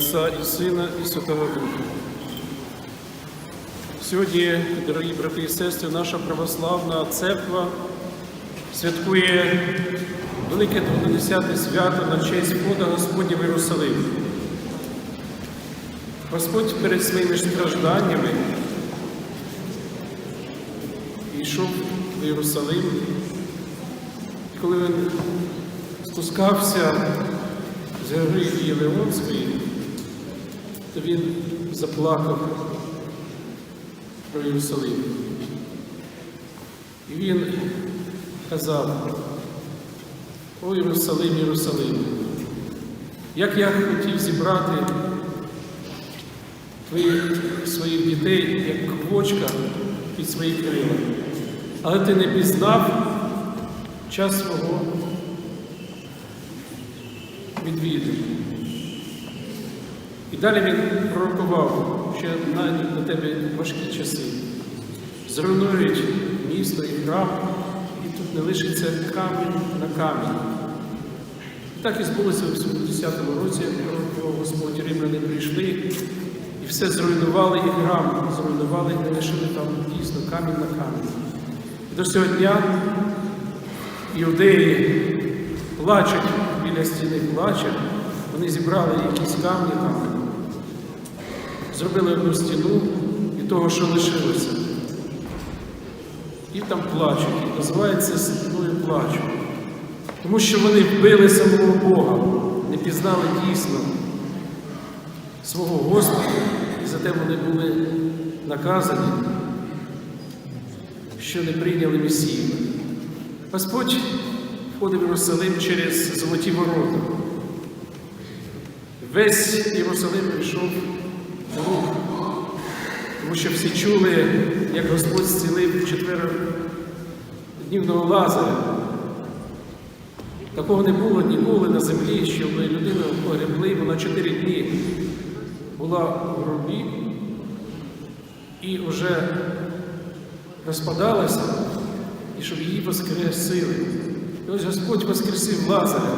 Отця і Сина, і Святого Духа. Сьогодні, дорогі брати і сестри, наша православна церква святкує велике 20 свято на честь входа Господня в Єрусалим. Господь перед своїми стражданнями йшов в Єрусалим, коли він спускався з гори Єлеонської, то він заплакав про Єрусалим. І він казав, о Єрусалим, Єрусалим, як я хотів зібрати твоїх своїх дітей, як квочка під свої крила, але ти не пізнав час свого відвіду. І далі він пророкував, що найдуть на тебе важкі часи. Зруйнують місто і храм, і тут не лишиться камінь на камінь. Так і збулося у 70-му році, пророкував Господь, римляни прийшли і все зруйнували, і храм зруйнували, і не лишили там дійсно камінь на камінь. До цього дня іудеї плачуть біля стіни плачуть, вони зібрали якісь камні там, зробили одну стіну і того, що лишилося. І там плачуть. Називається стіною плачу. Тому що вони вбили самого Бога, не пізнали дійсно свого Господа, і за те вони були наказані, що не прийняли Месію. Господь входив в Єрусалим через золоті ворота. Весь Єрусалим прийшов тому що всі чули, як Господь зцілив четвероднівного Лазаря. Такого не було ніколи на землі, щоб людину погребли, вона чотири дні була в гробі і вже розпадалася, і щоб її воскресили. І ось Господь воскресив Лазаря,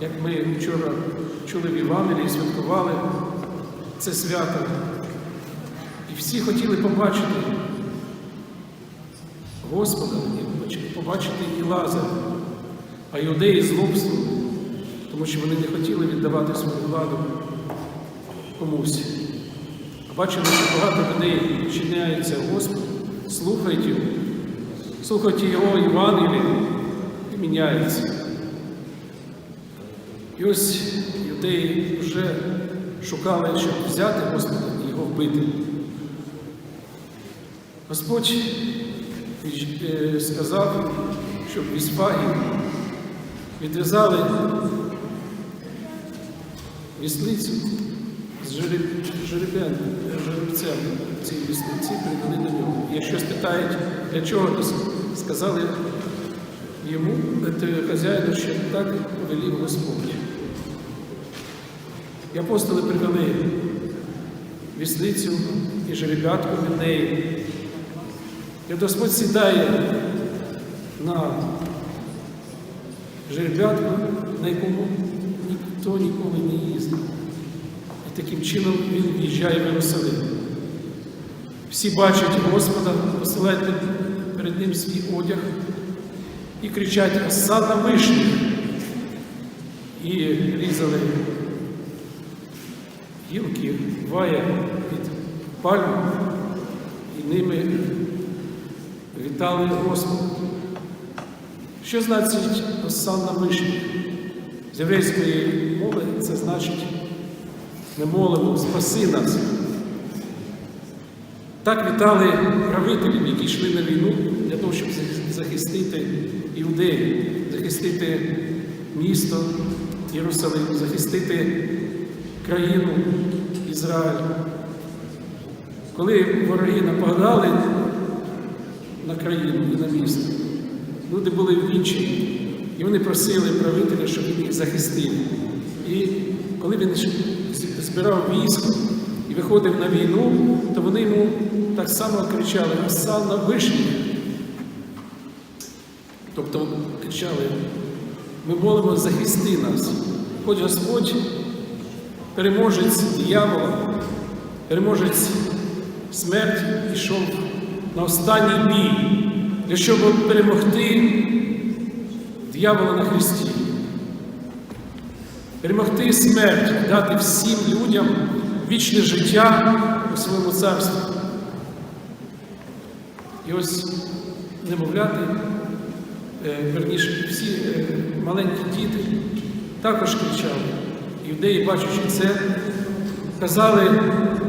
як ми вчора чули в Євангелії, святкували це свято. І всі хотіли побачити Господа, побачити і Лазаря, а іудеї злобствували, тому що вони не хотіли віддавати свою владу комусь. А бачили, що багато людей чиняються Господу, слухають його, слухають його Євангелії і міняються. І ось юдеї вже шукали, щоб взяти Господа і його вбити. Господь е, сказав, щоб в Ісфагі відв'язали віслицю з жеребцем цій віслиці, привели до нього. Якщо спитають, для чого, то сказали йому, хазяїну, що так повелів Господь. І апостоли привели віслицю і жеребятку від неї. І Господь сідає на жеребятку, на якому ніхто ніколи не їздив. І таким чином він в'їжджає в Єрусалим. Всі бачать Господа, посилають перед ним свій одяг і кричать «Осада вишні!» І різали гілки, вая від пальм, і ними вітали Господа. Що значить осанна вишня? З єврейської мови це значить ми молимо, спаси нас. Так вітали правителів, які йшли на війну для того, щоб захистити іудеїв, захистити місто Єрусалим, захистити країну Ізраїль. Коли вороги нападали на країну і на місто, люди були ввічені, і вони просили правителя, щоб він їх захистив. І коли він збирав військо і виходив на війну, то вони йому так само кричали «Осал на вишні. Тобто кричали, ми молимо захисти нас. Хоч Господь переможець диявола, переможець смерті пішов на останній бій, для щоб перемогти диявола на Христі. Перемогти смерть, дати всім людям вічне життя у своєму царстві. І ось немовляти, е, верніше, всі е, маленькі діти також кричали. Іудеї, бачачи це, казали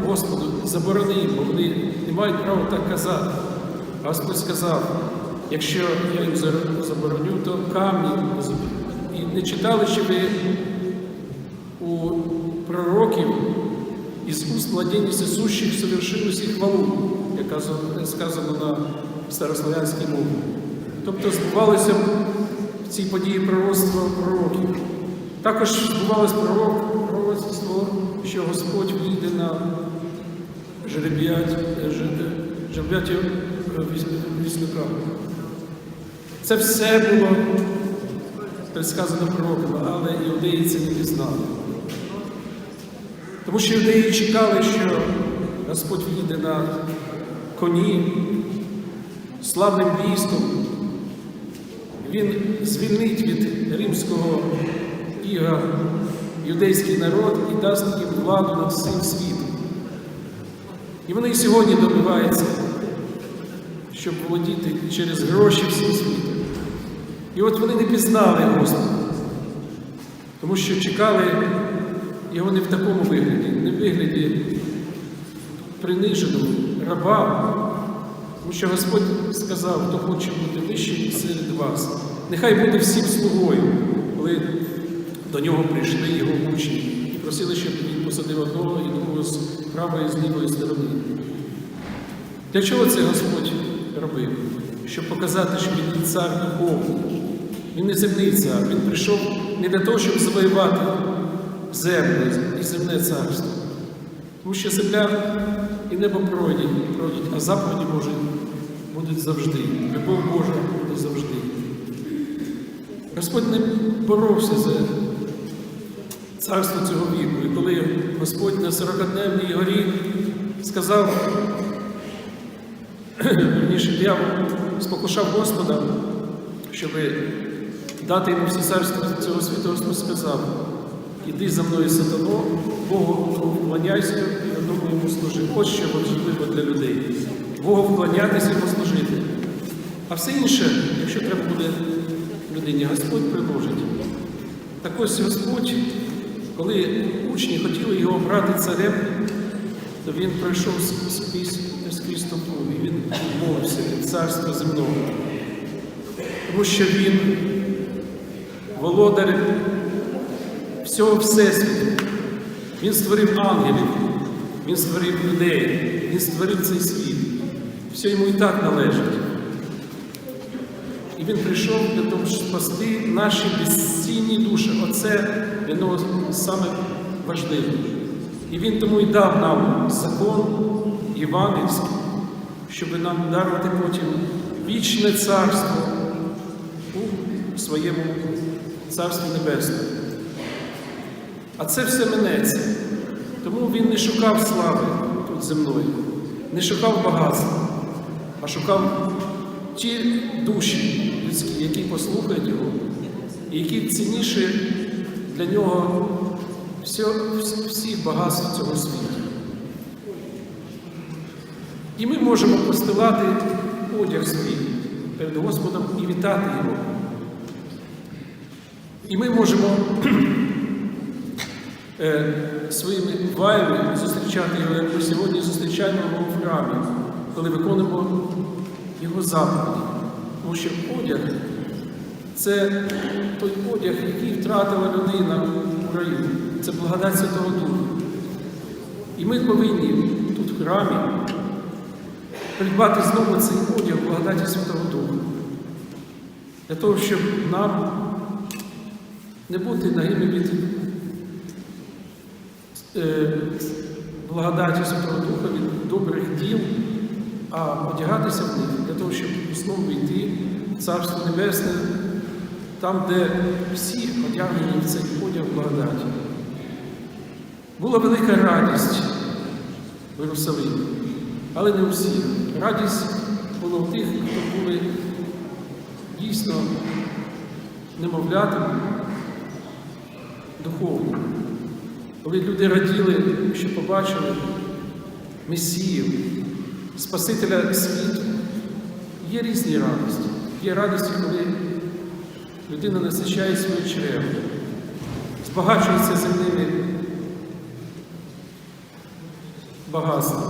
Господу, заборони, їм, бо вони не мають права так казати. А Господь сказав, якщо я їм забороню, то камні. І не читали, що ви у пророків із уст младенців сущих совершили всі хвалу, як казано- сказано на старослов'янській мові. Тобто збувалося ці події пророцтва пророків. Також збувалось пророк, пророцтво, що Господь вийде на жереб'ять, жереб'яті вісника. Це все було предсказано пророками, але іудеї це не пізнали. Тому що юдеї чекали, що Господь в'їде на коні славним військом. Він звільнить від римського іга юдейський народ і дасть їм владу над всім світом. І вони і сьогодні добиваються, щоб володіти через гроші всім світом. І от вони не пізнали Господа, тому що чекали його не в такому вигляді, не в вигляді приниженого раба, тому що Господь сказав, хто хоче бути вищим серед вас, нехай буде всім слугою, коли до нього прийшли його учні і просили, щоб він посадив одного і другого з правої і з лівої сторони. Для чого це Господь робив? Щоб показати, що він не цар духовний, він не земний цар, він прийшов не для того, щоб завоювати землю і земне царство. Тому що земля і небо пройдуть, а заповіді Божі будуть завжди. Любов Божа буде завжди. Господь не боровся за царство цього віку. І коли Господь на 40-дневній горі сказав, верніше диявол спокушав Господа, щоб дати йому всі царства цього світу, Господь сказав, іди за мною сатано, Богу вклоняйся і одному йому служи. Ось що важливо для людей. Богу вклонятися йому служити. А все інше, якщо треба буде людині, Господь приложить. Так ось Господь, коли учні хотіли його обрати царем, то він пройшов скрізь, толпу, і він відмовився від царства земного. Тому що він володар всього Всесвіту. Він створив ангелів, він створив людей, він створив цей світ. Все йому і так належить. І він прийшов для того, щоб спасти наші безцінні душі. Оце для саме важливе. І він тому і дав нам закон євангельський, щоб нам дарувати потім вічне царство у своєму царстві небесному. А це все минеться. Тому він не шукав слави тут земної, не шукав багатства, а шукав ті душі людські, які послухають його, і які цінніші для нього всіх багатств цього світу. І ми можемо постилати одяг свій перед Господом і вітати Його. І ми можемо е, своїми ваями зустрічати його, як ми сьогодні зустрічаємо його в храмі, коли виконуємо його заповіді. Тому що одяг це той одяг, який втратила людина у раю. Це благодать Святого Духа. І ми повинні тут в храмі придбати знову цей одяг благодаті Святого Духа. Для того, щоб нам не бути нагими від е, благодаті Святого Духа, від добрих діл, а одягатися в них для того, щоб знову йти в Царство Небесне, там, де всі одягнені в цей одяг благодаті. Була велика радість в Єрусалимі, але не у всіх. Радість була у тих, хто були дійсно немовлятами духовно. Коли люди раділи, що побачили Месію, Спасителя світу, є різні радості. Є радості, коли людина насичає своє чрево, збагачується земними багатством,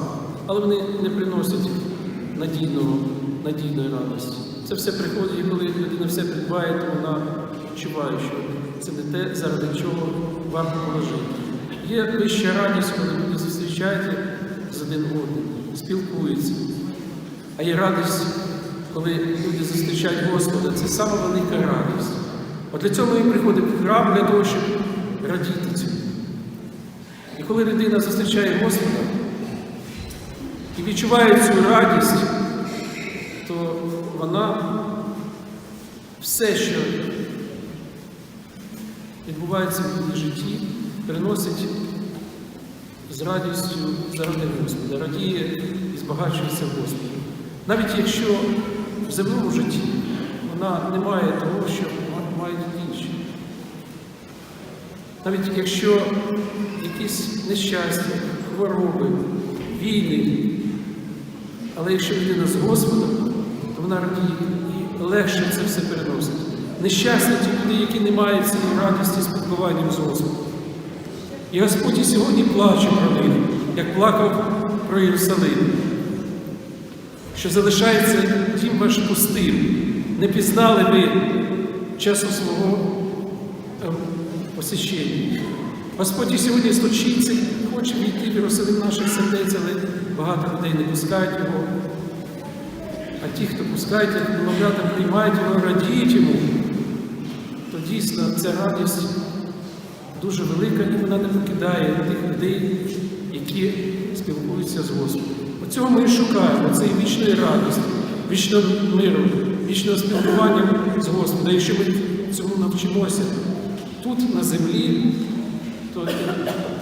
але вони не приносять надійного, надійної радості. Це все приходить, і коли людина все придбає, то вона відчуває, що це не те, заради чого варто положити. Є вища радість, коли люди зустрічають з один одним, спілкуються. А є радість, коли люди зустрічають Господа, це сама велика радість. От для цього ми приходимо в храм для того, щоб радіти цьому. І коли людина зустрічає Господа і відчуває цю радість, то вона все, що відбувається в її житті, приносить з радістю заради Господа, радіє і збагачується Господом. Навіть якщо в земному житті вона не має того, що мають інші. Навіть якщо якісь нещастя, хвороби, війни, але якщо людина з Господом, то вона радіє і легше це все переносить. Нещасні ті люди, які не мають цієї радісті спілкуванням з Господом. І Господь і сьогодні плаче про них, як плакав про Єрусалим, що залишається тим ваш пустим. Не пізнали ви часу свого ем, посещення. Господь і сьогодні сточиться і хоче війти в Єрусалим наших сердець, але багато людей не пускають його. А ті, хто пускають, немовлята, приймають його, радіють йому, то дійсно ця радість дуже велика і вона не покидає тих людей, які спілкуються з Господом. Оцього ми і шукаємо, цієї вічної радості, вічного миру, вічного спілкування з Господом. Якщо ми цьому навчимося тут, на землі, то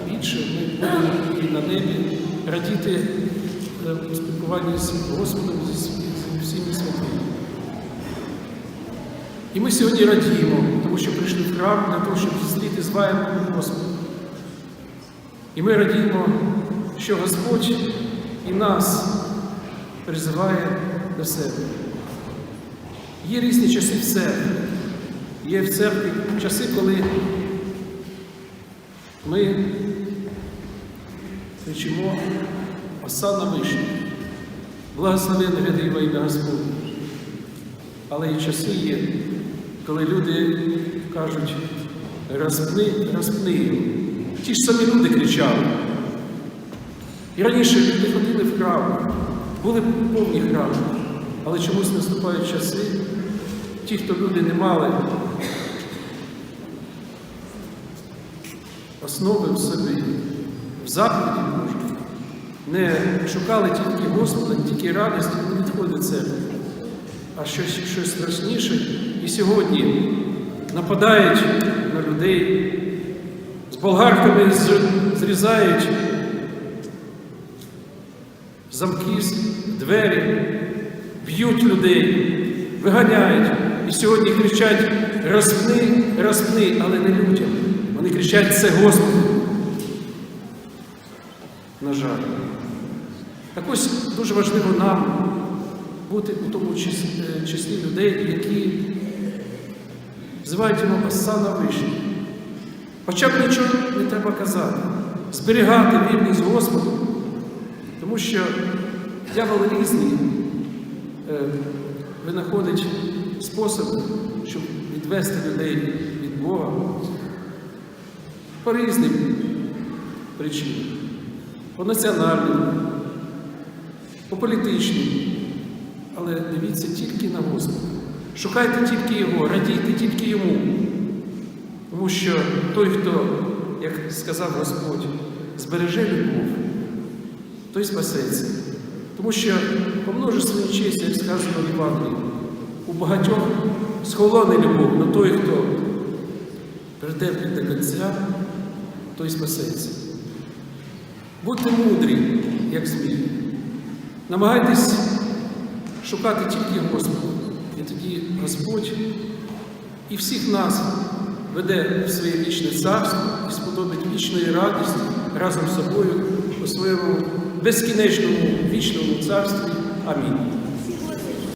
більше ми будемо і на небі радіти е, у спілкуванні з Господом зі всіми святими. І ми сьогодні радіємо, тому що прийшли в храм для того, щоб зустріти з вами Господа. І ми радіємо, що Господь і нас призиває до себе. Є різні часи в церкві. Є в церкві часи, коли ми кричимо Осанна вишня, благословенне ряди во ім'я Господне. Але і часи є, коли люди кажуть, розпни, розпни. Ті ж самі люди кричали. І раніше люди ходили в храм, були повні храми, але чомусь наступають часи, ті, хто люди не мали основи в собі, в заповіді Божій, не шукали тільки Господа, тільки радості, вони відходять в церкву а щось, щось страшніше. І сьогодні нападають на людей, з болгарками з- зрізають замки, з- двері, б'ють людей, виганяють. І сьогодні кричать розпни, розпни, але не людям. Вони кричать це Господу. На жаль. Так ось дуже важливо нам бути у тому числі, е, числі людей, які взивають йому Осана вишні. Хоча б нічого не треба казати, зберігати вірність Господу, тому що дьявол різний е, винаходить способи, щоб відвести людей від Бога по різним причинам, по національним, по політичним. Але дивіться тільки на Господа. Шукайте тільки Його, радійте тільки Йому. Тому що той, хто, як сказав Господь, збереже любов, той спасеться. Тому що по множеству честі, як сказано в Євангелії, у багатьох схолоне любов, але той, хто претерпить до кінця, той спасеться. Будьте мудрі, як змії. Намагайтесь шукати тільки Господа. І тоді Господь і всіх нас веде в своє вічне царство і сподобить вічної радості разом з собою у своєму безкінечному вічному царстві. Амінь.